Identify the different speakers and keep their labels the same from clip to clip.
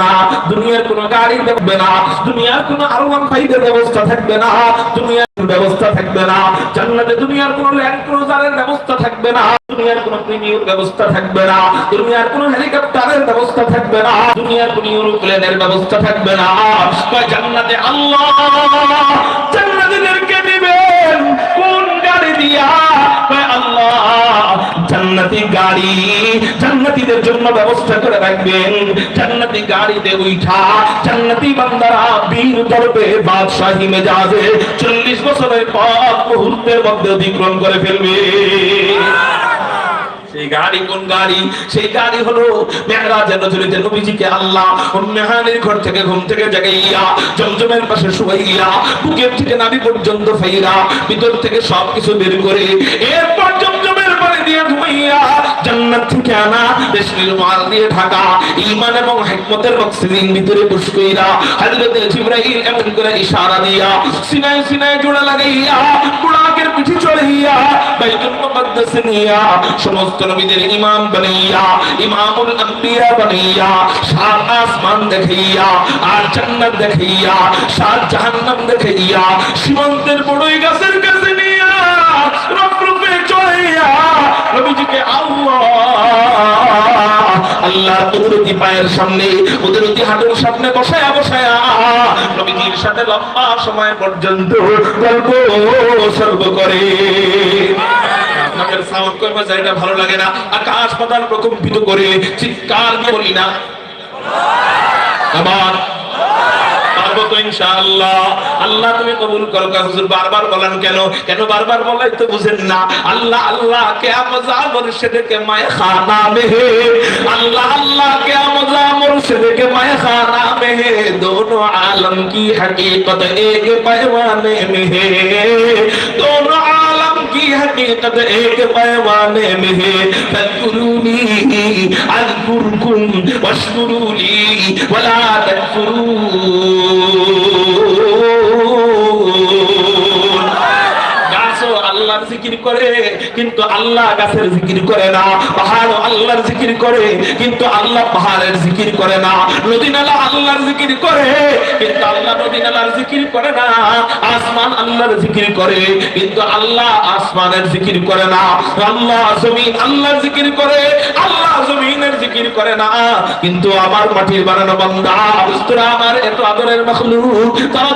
Speaker 1: না, দুনিয়ার কোনো গাড়ি থাকবে না, দুনিয়ার কোনো আর ওয়ান ব্যবস্থা থাকবে না, দুনিয়ার ব্যবস্থা থাকবে না, জান্নাতে দুনিয়ার কোনো ল্যান্ড ক্রুজারের ব্যবস্থা থাকবে না, দুনিয়ার কোনো প্রিমিয়ার ব্যবস্থা থাকবে না, দুনিয়ার কোনো হেলিকপ্টারের ব্যবস্থা থাকবে না, দুনিয়ার কোনো ইউরোপ্লেনের ব্যবস্থা থাকবে না। জান্নাতে আল্লাহ জান্নাতীদেরকে দিবেন, কোন গাড়ি দিয়া? আল্লাহ জান্নাতি গাড়ি জান্নাতীদের জন্য ব্যবস্থা করে রাখবেন। জান্নাতি গাড়িতে উঠা জান্নাতি বান্দারা বীর দরবে, বাদশাহী মেজাজে চল্লিশ বছরের পর মুহূর্তের মধ্যে অতিক্রম করে ফেলবে। সেই গাড়ি কোন গাড়ি? সেই গাড়ি হলো মেহরাজের নজরিতে নবীজিকে আল্লাহ মেহানের ঘর থেকে ঘুম থেকে জাগাইয়া জমজমের পাশে শুয়াইয়া বুকের থেকে নাভি পর্যন্ত ফাইরা ভিতর থেকে সবকিছু বের করে এরপর সমস্ত নবীদের ইমাম বানাইয়া, ইমামুল বানাইয়া, সাত আসমান দেখাইয়া, আর জান্নাত দেখাইয়া, সাত জাহান্নাম দেখাইয়া, সীমান্তের বড়ই গাছের কাছে আল্লাহ কুদরতি পায়ের সামনে কুদরতি হাঁটুর সামনে বসায়া বসায়া, নবীজির সাথে লম্বা সময় পর্যন্ত গল্প সর্ব করে। আপনাদের সাউন্ড করবে জায়গা ভালো লাগে না, আকাশ পাতাল প্রকম্পিত করে, চিৎকার বলি না। আবার পারবো তো ইনশাআল্লাহ আল্লাহ তুমি কবুল করো কা হুজুর বারবার বলেন কেন কেন বারবার বলাই তো বুঝেন না আল্লাহ আল্লাহ কে মজা মুর্শিদ কে মায় খানা মে হে আল্লাহ আল্লাহ কে মজা মুর্শিদ কে মায় খানা মে হে दोनों आलम की हकीकत एक पैमाने में है दोनों आलम की हकीकत एक पैमाने में है أذكركم واشكروا لي ولا تكفرون. জিকির করে, কিন্তু আল্লাহ গাছের জিকির করে না, পাহাড়ও আল্লাহর জিকির করে, কিন্তু আল্লাহ পাহাড়ের জিকির করে না। নদী নালা আল্লাহর জিকির করে, কিন্তু আল্লাহ নদী নালার জিকির করে না। আসমান আল্লাহর জিকির করে, কিন্তু আল্লাহ আসমানের জিকির করে না। আল্লাহ জমিন আল্লাহর জিকির করে, আল্লাহ জমিনের জিকির করে না। কিন্তু আমার মাটির বানানো বান্দা, তোরা আমার এত আদরের মখলুক, তারা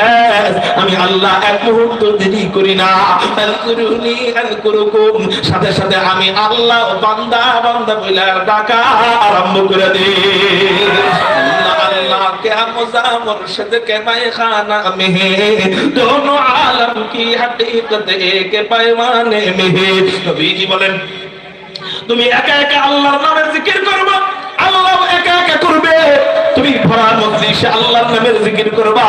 Speaker 1: হ্যাঁ, আমি আল্লাহ এক মুহূর্ত দেরি করি না। সাথে সাথে আমি আল্লাহ বান্দা বান্দা বলে ডাকা আরম্ভ করে তুমি একা একা আল্লাহর নামে জিকির করবা? আল্লাহ একা একা করবে? তুমি ভরা মজলিসে আল্লাহর নামের জিকির করবা?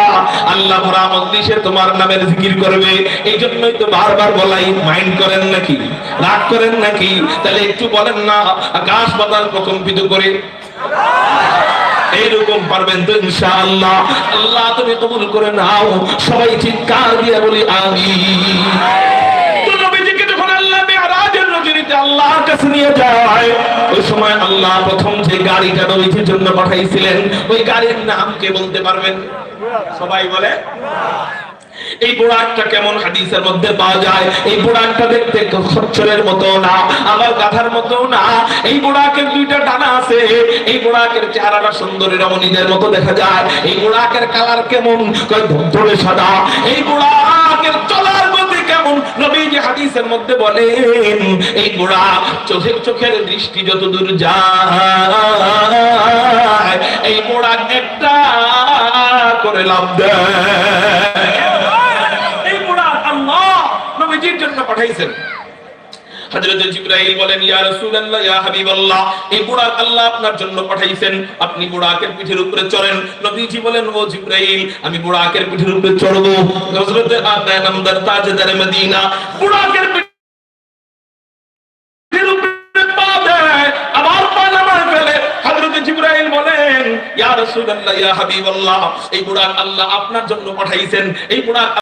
Speaker 1: আল্লাহ ভরা মজলিসে তোমার নামের জিকির করবে। এই জন্যই তো বারবার বলাই, মাইন্ড করেন নাকি? রাগ করেন নাকি? তাহলে একটু বলেন না, আকাশ বাতাস প্রকম্পিত করে। এইরকম পারবেন তো ইনশাআল্লাহ। আল্লাহ তুমি কবুল করে নাও। সবাই চিৎকার দিয়ে বলি আমি কাছে নিয়ে যায়। ওই সময় আল্লাহ প্রথম যে গাড়িটা জন্য পাঠাইছিলেন, ওই গাড়ির নাম কে বলতে পারবেন? সবাই বলে? এই বুড়াকটা কেমন হাদিসের মধ্যে পাওয়া যায়? এই দেখতে মতো না, আমার গাধার মতো না। এই দুইটা ডানা আছে। এই চেহারাটা সুন্দরী রমণীদের মতো দেখা যায়। এই বুড়াকের কালার কেমন? ধবধবে সাদা। এই বুড়াকের চলার নবীজি হাদিসের মধ্যে বলেন, এই বুড়া চোখের চোখের দৃষ্টি যত দূর যায়, এই বুড়া একটা করে লাভ দেয়। এই বুড়া আল্লাহ নবীজির জন্য পাঠাইছেন। হযরত জিবরাইল বলেন, ইয়া রাসূলুল্লাহ, ইয়া হাবিবাল্লাহ, এই বুড়া আল্লাহ আপনার জন্য পাঠাইছেন। আপনি বুড়াকের পিঠের উপরে চড়েন। নবীজি বলেন, ও জিবরাইল, আমি বুড়াকের পিঠের উপরে চড়ব। হযরত আতা নামদার তাজদার মদিনা, বুড়াকের ইয়া রাসূলুল্লাহ, ইয়া হাবিবাল্লাহ, এই বুড়া আল্লাহ আপনার জন্য পাঠাইছেন। এই বুড়া